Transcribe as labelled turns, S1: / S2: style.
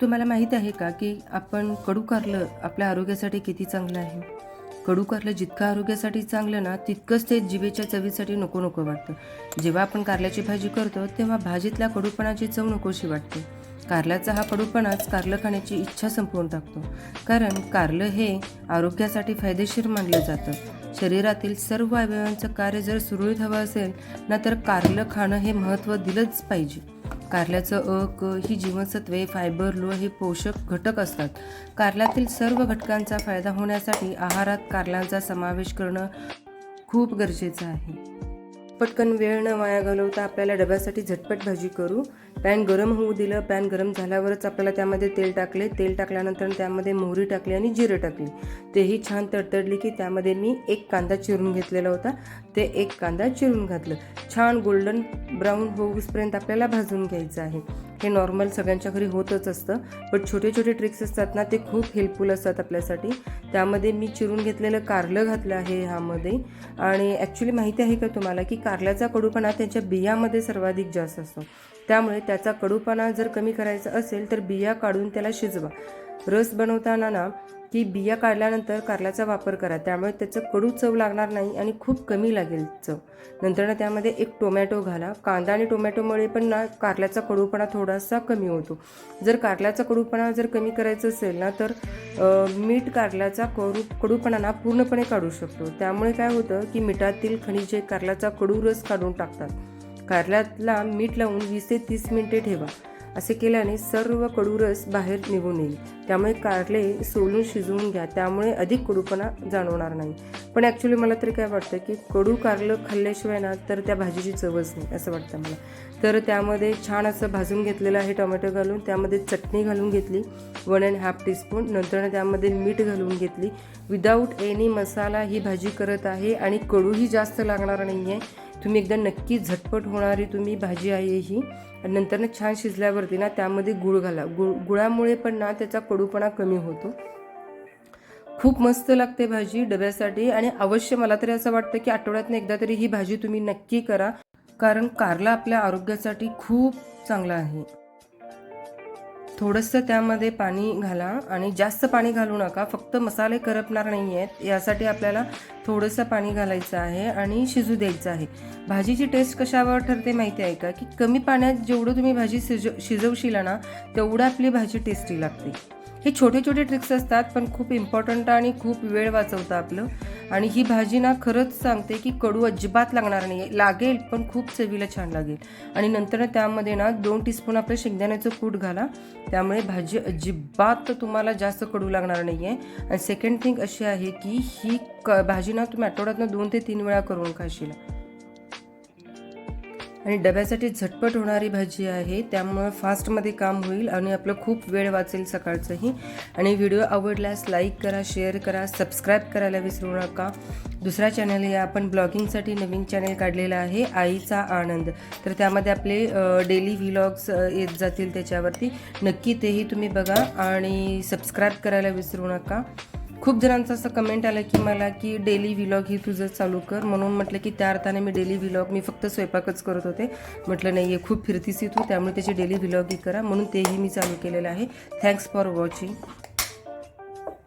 S1: तुम्हाला माहीत आहे का की आपण कडू कारलं आपल्या आरोग्यासाठी किती चांगलं आहे? कडू कारलं जितकं आरोग्यासाठी चांगलं ना तितकंच ते जिभेच्या चवीसाठी नको नको वाटतं. जेव्हा आपण कारल्याची भाजी करतो तेव्हा भाजीतल्या कडूपणाची चव नकोशी वाटते. कारल्याचा हा कडूपणाच कारलं खाण्याची इच्छा संपवून टाकतो. कारण कारलं हे आरोग्यासाठी फायदेशीर मानलं जातं. शरीरातील सर्व अवयवांचं कार्य जर सुरळीत हवं असेल ना तर कारलं खाणं हे महत्त्व दिलंच पाहिजे. कारल्याचं अ क ही जीवनसत्वे फायबर लोह हे पोषक घटक असतात. कारल्यातील सर्व घटकांचा फायदा होण्यासाठी आहारात कारल्यांचा समावेश करणं खूप गरजेचं आहे. पटकन वेळ न वाया घालवता आपल्याला डब्यासाठी झटपट भाजी करू. पॅन गरम होऊ दिलं. पॅन गरम झाल्यावरच आपल्याला त्यामध्ये तेल टाकले. तेल टाकल्यानंतर त्यामध्ये मोहरी टाकली आणि जिरं टाकली. तेही छान तडतडली की त्यामध्ये मी एक कांदा चिरून घेतलेला होता. ते एक कांदा चिरून घातलं. छान गोल्डन ब्राऊन होऊसपर्यंत आपल्याला भाजून घ्यायचं आहे. हे नॉर्मल सगळ्यांच्या घरी होतच असतं. पण छोटे छोटे ट्रिक्स असतात ना ते खूप हेल्पफुल असतात आपल्यासाठी. त्यामध्ये मी चिरून घेतलेलं कारलं घातलं आहे ह्यामध्ये. आणि ॲक्च्युली माहिती आहे का तुम्हाला की कारल्याचा कडूपणा त्याच्या बियामध्ये सर्वाधिक जास्त असतो. त्यामुळे त्याचा कडूपणा जर कमी करायचा असेल तर बिया काढून त्याला शिजवा. रस बनवताना ना की बिया काढल्यानंतर कारल्याचा वापर करा. त्यामुळे त्याचं कडू चव लागणार नाही आणि खूप कमी लागेल चव. नंतर ना त्यामध्ये एक टोमॅटो घाला. कांदा आणि टोमॅटोमुळे पण ना कारल्याचा कडूपणा थोडासा कमी होतो. जर कारल्याचा कडूपणा जर कमी करायचं असेल ना तर मीठ कारल्याचा कडू कडूपणा ना पूर्णपणे काढू शकतो. त्यामुळे काय होतं की मिठातील खनिजे कारल्याचा कडू रस काढून टाकतात. कारल्याला मीठ लावून वीस ते तीस मिनिटे ठेवा. असे केल्याने सर्व कडू रस बाहेर निघून येईल. त्यामुळे कारले सोलून शिजवून घ्या. त्यामुळे अधिक कडूपणा जाणवणार नाही. पण ॲक्च्युली मला तरी काय वाटतं की कडू कारलं खाल्ल्याशिवाय ना तर त्या भाजीची चवच नाही असं वाटतं मला. तर त्यामध्ये छान असं भाजून घेतलेलं आहे टोमॅटो घालून. त्यामध्ये चटणी घालून घेतली वन अँड हाफ टीस्पून. नंतर त्यामध्ये मीठ घालून घेतली. विदाऊट एनी मसाला ही भाजी करत आहे आणि कडूही जास्त लागणार नाही आहे तुम्ही एकदा नक्की झटपट होणारी तुम्ही भाजी आहे ही. नंतर ना छान शिजल्यावरती ना त्यामध्ये गुळ घाला. गुळ गुळामुळे पण ना त्याचा कडूपणा कमी होतो. खूप मस्त लागते भाजी डब्यासाठी आणि अवश्य मला तरी असं वाटतं की आठवड्यातनं एकदा तरी ही भाजी तुम्ही नक्की करा. कारण कारला आपल्या आरोग्यासाठी खूप चांगला आहे. थोडंसं त्यामध्ये पाणी घाला आणि जास्त पाणी घालू नका. फक्त मसाले करपणार नाही आहेत यासाठी आपल्याला थोडंसं पाणी घालायचं आहे आणि शिजू द्यायचं आहे. भाजीची टेस्ट कशावर ठरते माहिती आहे का? की कमी पाण्यात जेवढं तुम्ही भाजी शिज शिजवशील ना तेवढं आपली भाजी टेस्टी लागते. हे छोटे छोटे ट्रिक्स असतात पण खूप इम्पॉर्टंट आणि खूप वेळ वाचवतं आपलं. आणि ही भाजी ना खरंच सांगते की कडू अजिबात लागणार नाही लागेल पण खूप चवीला छान लागेल. आणि नंतर त्यामध्ये ना दोन टीस्पून आपलं शेंगदाण्याचं कूट घाला. त्यामुळे भाजी अजिबात तुम्हाला जास्त कडू लागणार नाही आहे आणि सेकंड थिंग अशी आहे की ही क भाजी ना तुम्ही आठवड्यातनं दोन ते तीन वेळा करून खाशील. आणि डब्यासाठी झटपट होणारी भाजी आहे त्यामुळे फास्टमध्ये काम होईल आणि आपलं खूप वेळ वाचेल सकाळचंही. आणि व्हिडिओ आवडल्यास लाईक करा शेअर करा सबस्क्राईब करायला विसरू नका. दुसरा चॅनल आहे आपण ब्लॉगिंगसाठी नवीन चॅनल काढलेला आहे आईचा आनंद. तर त्यामध्ये आपले डेली व्हिलॉग्स येत जातील त्याच्यावरती. नक्की तेही तुम्ही बघा आणि सबस्क्राईब करायला विसरू नका. खूप जणांचं असं कमेंट आलं की मला की डेली व्हिलॉग ही तुझं चालू कर. म्हणून म्हटलं की त्या अर्थाने मी डेली व्हिलॉग मी फक्त स्वयंपाकच करत होते. म्हटलं नाही आहे खूप फिरतीस तू त्यामुळे त्याची डेली व्हिलॉग ही करा. म्हणून तेही मी चालू केलेलं आहे. Thanks for watching